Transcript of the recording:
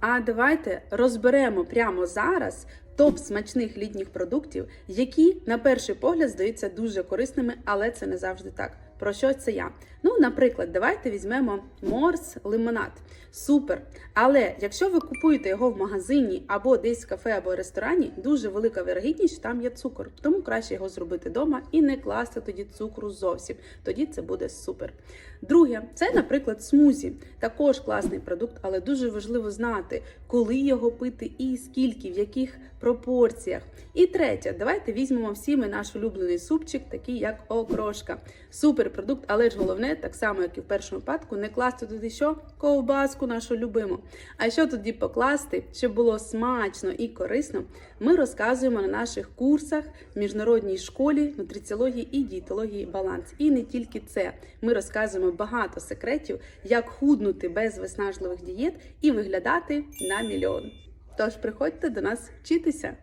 А давайте розберемо прямо зараз топ смачних літніх продуктів, які на перший погляд здаються дуже корисними, але це не завжди так. Про що це я? Ну, наприклад, давайте візьмемо морс лимонад. Супер! Але якщо ви купуєте його в магазині або десь в кафе або ресторані, дуже велика вірогідність, що там є цукор. Тому краще його зробити вдома і не класти тоді цукру зовсім. Тоді це буде супер. Друге, це, наприклад, смузі. Також класний продукт, але дуже важливо знати, коли його пити і скільки, в яких пропорціях. І третє, давайте візьмемо всі ми наш улюблений супчик, такий як окрошка. Супер продукт, але ж головне, так само як і в першому випадку, не класти туди що ковбаску нашу любиму. А що тоді покласти, щоб було смачно і корисно, ми розказуємо на наших курсах в міжнародній школі нутриціології і дієтології баланс. І не тільки це. Ми розказуємо багато секретів, як худнути без виснажливих дієт і виглядати на мільйон. Тож приходьте до нас вчитися.